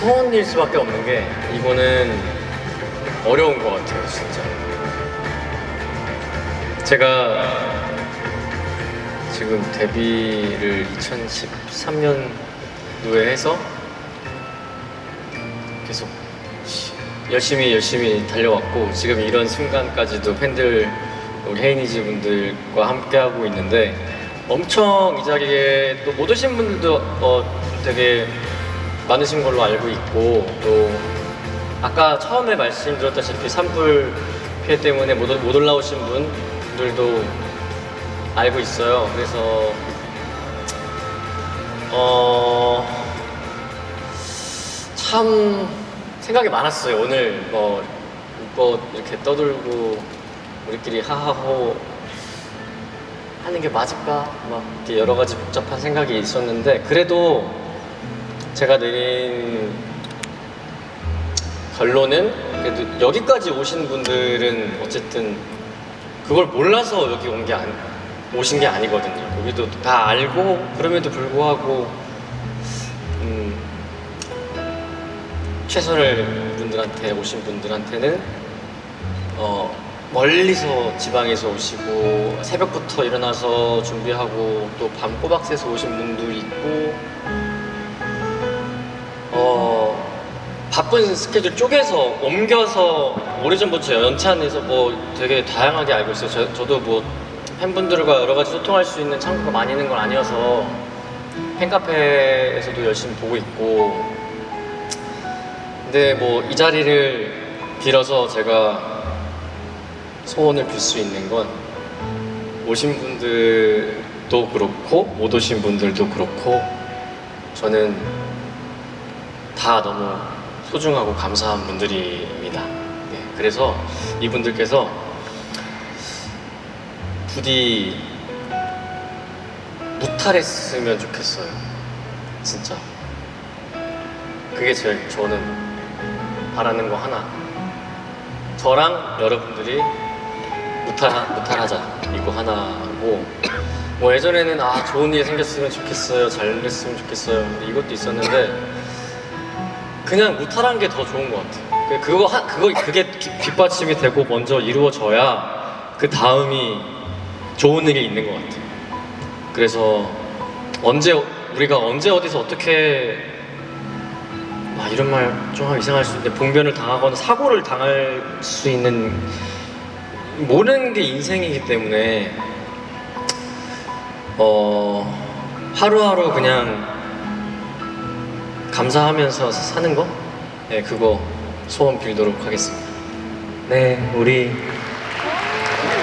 소원일 수밖에 없는 게 이거는 어려운 것 같아요, 진짜. 제가 지금 데뷔를 2013년도에 해서 계속 열심히 열심히 달려왔고 지금 이런 순간까지도 팬들 우리 헤이니즈 분들과 함께 하고 있는데 엄청 이 자리에 또 못 오신 분들도 어, 되게 많으신 걸로 알고 있고 또 아까 처음에 말씀드렸다시피 산불 피해 때문에 못, 올- 못 올라오신 분들도 알고 있어요. 그래서 어. 참 생각이 많았어요. 오늘 뭐 웃고 이렇게 떠들고 우리끼리 하하호 하는 게 맞을까? 막 이렇게 여러 가지 복잡한 생각이 있었는데 그래도 제가 내린 결론은 그래도 여기까지 오신 분들은 어쨌든 그걸 몰라서 여기 온 게 아니, 오신 게 아니거든요. 거기도 다 알고 그럼에도 불구하고 음, 최선을 분들한테 오신 분들한테는 어, 멀리서 지방에서 오시고 새벽부터 일어나서 준비하고 또 밤 꼬박 새서 오신 분도 있고 바쁜 스케줄 쪼개서 옮겨서 오래전부터 연찬에서 뭐 되게 다양하게 알고 있어요. 저, 저도 뭐 팬분들과 여러 가지 소통할 수 있는 창구가 많이 있는 건 아니어서 팬카페에서도 열심히 보고 있고 근데 뭐 이 자리를 빌어서 제가 소원을 빌 수 있는 건 오신 분들도 그렇고 못 오신 분들도 그렇고 저는 다 너무 소중하고 감사한 분들입니다. 네, 그래서 이분들께서 부디 무탈했으면 좋겠어요. 진짜. 그게 제일 저는 바라는 거 하나. 저랑 여러분들이 무탈하, 무탈하자. 이거 하나고. 뭐 예전에는 아, 좋은 일 생겼으면 좋겠어요. 잘 됐으면 좋겠어요. 이것도 있었는데, 그냥 무탈한 게 더 좋은 것 같아요. 그- 그거, 하, 그거, 그게 뒷- 뒷받침이 되고 먼저 이루어져야 그 다음이 좋은 일이 있는 것 같아요. 그래서 언제, 우리가 언제 어디서 어떻게 아, 이런 말좀 이상할 수 있는데 봉변을 당하거나 사고를 당할 수 있는 모르는 게 인생이기 때문에 어 하루하루 그냥 감사하면서 사는 거? 네, 그거 소원 빌도록 하겠습니다. 네, 우리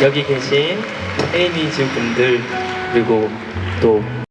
여기 계신 헤이니즈 분들 그리고 또